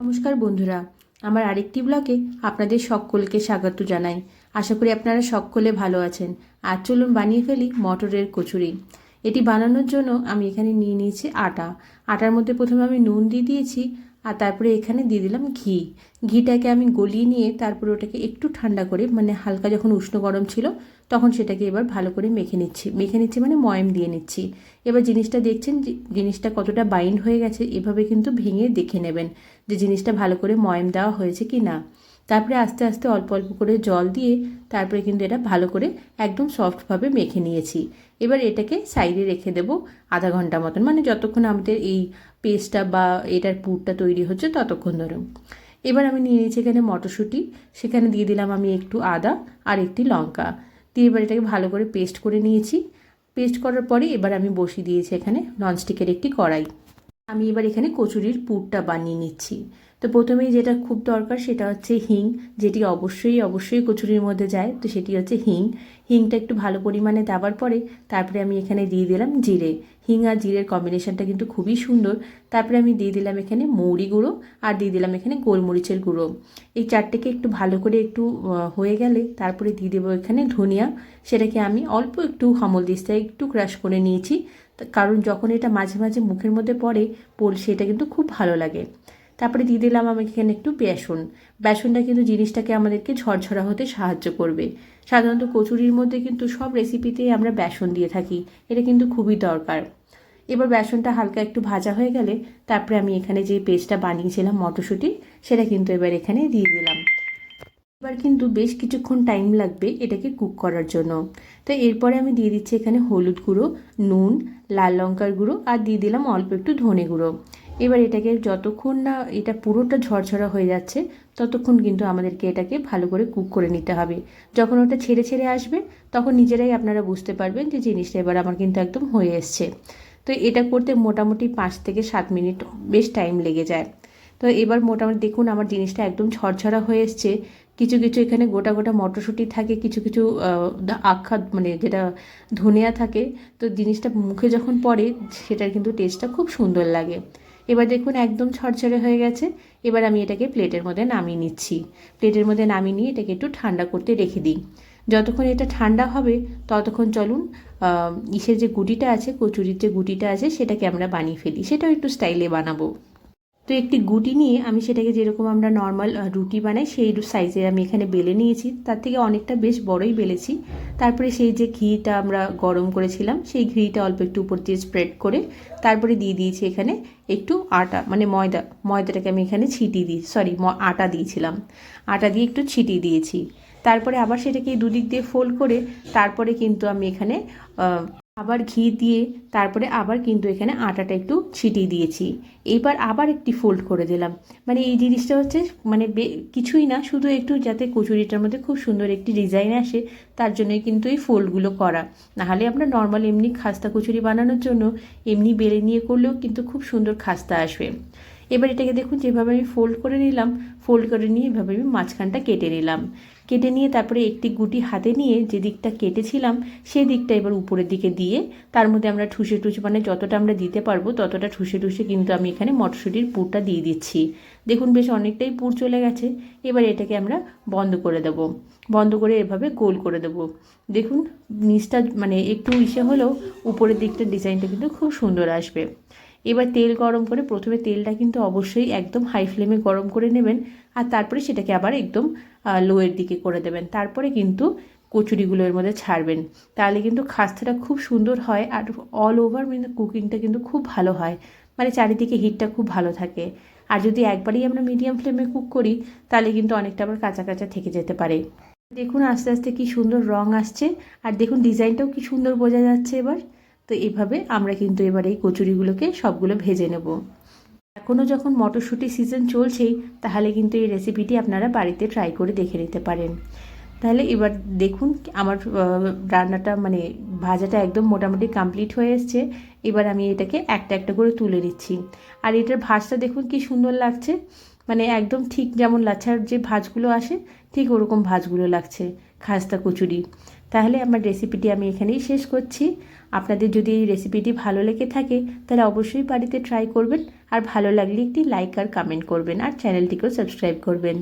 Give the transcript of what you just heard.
নমস্কার বন্ধুরা, আমার আরেকটি ব্লগে আপনাদের সকলকে স্বাগত জানাই। আশা করি আপনারা সকলে ভালো আছেন। আর চলুন বানিয়ে ফেলি মটরের কচুরি। এটি বানানোর জন্য আমি এখানে নিয়ে নিয়েছি আটা। আটার মধ্যে প্রথমে আমি নুন দিয়ে দিয়েছি। আর তারপরে এখানে দিয়ে দিলাম ঘি। ঘিটাকে আমি গলিয়ে নিয়ে তারপরে ওটাকে একটু ঠান্ডা করে মানে হালকা যখন উষ্ণ গরম ছিল, তখন সেটাকে এবার ভালো করে মেখে নিচ্ছি। মেখে নিচ্ছি মানে ময়ম দিয়ে নিচ্ছি। এবার জিনিসটা দেখছেন জিনিসটা কতটা বাইন্ড হয়ে গেছে, এভাবে কিন্তু ভেঙে দেখে নেবেন যে জিনিসটা ভালো করে ময়ম দেওয়া হয়েছে কি না তারপরে আস্তে আস্তে অল্প অল্প করে জল দিয়ে তারপরে কিন্তু এটা ভালো করে একদম সফটভাবে মেখে নিয়েছি। এবার এটাকে সাইডে রেখে দেবো আধা ঘণ্টা মতন। মানে যতক্ষণ আমাদের এই পেস্টটা বা এটার পুরটা তৈরি হচ্ছে ততক্ষণ ধরে এবার আমি নিয়ে নিয়েছি এখানে মটরশুঁটি। সেখানে দিয়ে দিলাম আমি একটু আদা আর একটি লঙ্কা। দিয়ে এবার এটাকে ভালো করে পেস্ট করে নিয়েছি। পেস্ট করার পরে এবার আমি বসিয়ে দিয়েছি এখানে ননস্টিকের একটি কড়াই। আমি এবার এখানে কচুরির পুরটা বানিয়ে নিচ্ছি। তো প্রথমেই যেটা খুব দরকার সেটা হচ্ছে হিং, যেটি অবশ্যই অবশ্যই কচুরির মধ্যে যায়, তো সেটি হচ্ছে হিং। হিংটা একটু ভালো পরিমাণে দেওয়ার পরে তারপরে আমি এখানে দিয়ে দিলাম জিরে। হিং আর জিরের কম্বিনেশনটা কিন্তু খুবই সুন্দর। তারপরে আমি দিয়ে দিলাম এখানে মৌরি গুঁড়ো আর দিয়ে দিলাম এখানে গোলমরিচের গুঁড়ো। এই চারটেকে একটু ভালো করে একটু হয়ে গেলে তারপরে দিয়ে দেবো এখানে ধনিয়া। সেটাকে আমি অল্প একটু হামল দিস্তায় একটু ক্রাশ করে নিয়েছি। কারণ যখন এটা মাঝে মাঝে মুখের মধ্যে পড়ে পড় সেটা কিন্তু খুব ভালো লাগে। তারপরে দিয়ে দিলাম আমাকে এখানে একটু বেসন। বেসনটা কিন্তু জিনিসটাকে আমাদেরকে ঝরঝরা হতে সাহায্য করবে। সাধারণত কচুরির মধ্যে কিন্তু সব রেসিপিতেই আমরা বেসন দিয়ে থাকি। এটা কিন্তু খুবই দরকার। এবার বেসনটা হালকা একটু ভাজা হয়ে গেলে তারপরে আমি এখানে যে পেস্টটা বানিয়েছিলাম মটরশুঁটি, সেটা কিন্তু এবার এখানে দিয়ে দিলাম। এবার কিন্তু বেশ কিছুক্ষণ টাইম লাগবে এটাকে কুক করার জন্য। তো এরপরে আমি দিয়ে দিচ্ছি এখানে হলুদ গুঁড়ো, নুন, লাল লঙ্কার গুঁড়ো আর দিয়ে দিলাম অল্প একটু ধনে গুঁড়ো। এবার এটাকে যতক্ষণ না এটা পুরোটা ঝরঝরা হয়ে যাচ্ছে, ততক্ষণ কিন্তু আমাদেরকে এটাকে ভালো করে কুক করে নিতে হবে। যখন ওটা ছেড়ে ছেড়ে আসবে, তখন নিজেরাই আপনারা বুঝতে পারবেন যে জিনিসটা এবার আমার কিন্তু একদম হয়ে এসছে। তো এটা করতে মোটামুটি পাঁচ থেকে সাত মিনিট বেশ টাইম লেগে যায়। তো এবার মোটামুটি দেখুন আমার জিনিসটা একদম ঝরঝরা হয়ে এসছে। কিছু কিছু এখানে গোটা গোটা মটরশুঁটি থাকে, কিছু কিছু আখা মানে যেটা ধনিয়া থাকে। তো জিনিসটা মুখে যখন পড়ে, সেটার কিন্তু টেস্টটা খুব সুন্দর লাগে। এবার দেখুন একদম ছড়ছড়ে হয়ে গেছে। এবার আমি এটাকে প্লেটের মধ্যে নামিয়ে নিচ্ছি। প্লেটের মধ্যে নামিয়ে নিয়ে এটাকে একটু ঠান্ডা করতে রেখে দিই। যতক্ষণ এটা ঠান্ডা হবে, ততক্ষণ চলুন ইসের যে গুটিটা আছে, কচুরির যে গুটিটা আছে, সেটাকে আমরা বানিয়ে ফেলি। সেটাও একটু স্টাইলে বানাবো। তো একটি গুটি নিয়ে আমি সেটাকে যেরকম আমরা নর্মাল রুটি বানাই, সেই সাইজে আমি এখানে বেলে নিয়েছি। তার থেকে অনেকটা বেশ বড়ই বেলেছি। তারপরে সেই যে ঘিটা আমরা গরম করেছিলাম, সেই ঘিটা অল্প একটু উপর দিয়ে স্প্রেড করে তারপরে দিয়ে দিয়েছি এখানে একটু আটা মানে ময়দা, ময়দাটাকে আমি এখানে ছিটিয়ে দিই সরি আটা দিয়েছিলাম। আটা দিয়ে একটু ছিটিয়ে দিয়েছি। তারপরে আবার সেটাকে দুদিক দিয়ে ফোল্ড করে তারপরে কিন্তু আমি এখানে আবার ঘি দিয়ে তারপরে আবার কিন্তু এখানে আটাটা একটু ছিটিয়ে দিয়েছি। এবার আবার একটি ফোল্ড করে দিলাম। মানে এই জিনিসটা হচ্ছে মানে কিছুই না, শুধু একটু যাতে কচুরিটার মধ্যে খুব সুন্দর একটি ডিজাইন আসে, তার জন্যই কিন্তু এই ফোল্ডগুলো করা। নাহলে আমরা নর্মাল এমনি খাস্তা কচুরি বানানোর জন্য এমনি বেলে নিয়ে করলেও কিন্তু খুব সুন্দর খাস্তা আসবে। এবার এটাকে দেখুন, যেভাবে আমি ফোল্ড করে নিলাম ফোল্ড করে নিয়ে এভাবে আমি মাঝখানটা কেটে নিলাম। কেটে নিয়ে তারপরে একটি গুটি হাতে নিয়ে যে দিকটা কেটেছিলাম, সেই দিকটা এবার উপরের দিকে দিয়ে, তার মধ্যে আমরা ঠুসে ঠুসে মানে যতটা আমরা দিতে পারব, ততটা ঠুসে ঠুসে কিন্তু আমি এখানে মটরশুঁটির পুরটা দিয়ে দিচ্ছি। দেখুন, বেশ অনেকটাই পুর চলে গেছে। এবার এটাকে আমরা বন্ধ করে দেব। বন্ধ করে এভাবে গোল করে দেব। দেখুন, নিচটা মানে একটু ইসে হলেও উপরের দিকটা ডিজাইনটা কিন্তু খুব সুন্দর আসবে। এবার তেল গরম করে প্রথমে তেলটা কিন্তু অবশ্যই একদম হাই ফ্লেমে গরম করে নেবেন, আর তারপরে সেটাকে আবার একদম লোয়ের দিকে করে দেবেন। তারপরে কিন্তু কচুরিগুলো এর মধ্যে ছাড়বেন। তাহলে কিন্তু খাস্তাটা খুব সুন্দর হয়, আর অল ওভার মানে কুকিংটা কিন্তু খুব ভালো হয়। মানে চারিদিকে হিটটা খুব ভালো থাকে। আর যদি একবারেই আমরা মিডিয়াম ফ্লেমে কুক করি, তাহলে কিন্তু অনেকটা আবার কাঁচা কাঁচা থেকে যেতে পারে। দেখুন আস্তে আস্তে কি সুন্দর রং আসছে, আর দেখুন ডিজাইনটাও কি সুন্দর বোঝা যাচ্ছে এবার। তো এইভাবে আমরা কিন্তু এবার এই কচুরিগুলোকে সবগুলো ভেজে নেব। এখনও যখন মটরশুঁটি সিজন চলছেই তাহলে কিন্তু এই রেসিপিটি আপনারা বাড়িতে ট্রাই করে দেখে নিতে পারেন। তাহলে এবার দেখুন, আমার রান্নাটা মানে ভাজাটা একদম মোটামুটি কমপ্লিট হয়ে এসছে। এবার আমি এটাকে একটা একটা করে তুলে নিচ্ছি। আর এটার ভাজটা দেখুন কি সুন্দর লাগছে। মানে একদম ঠিক যেমন লাচ্ছার যে ভাজগুলো আসে, ঠিক ওরকম ভাজগুলো লাগছে, খাস্তা কচুরি। তাহলে আমার রেসিপিটি আমি এখানেই শেষ করছি। আপনাদের যদি এই রেসিপিটি ভালো লেগে থাকে, তাহলে অবশ্যই বাড়িতে ট্রাই করবেন। আর ভালো লাগলে একটি লাইক আর কমেন্ট করবেন। আর চ্যানেলটিকেও সাবস্ক্রাইব করবেন।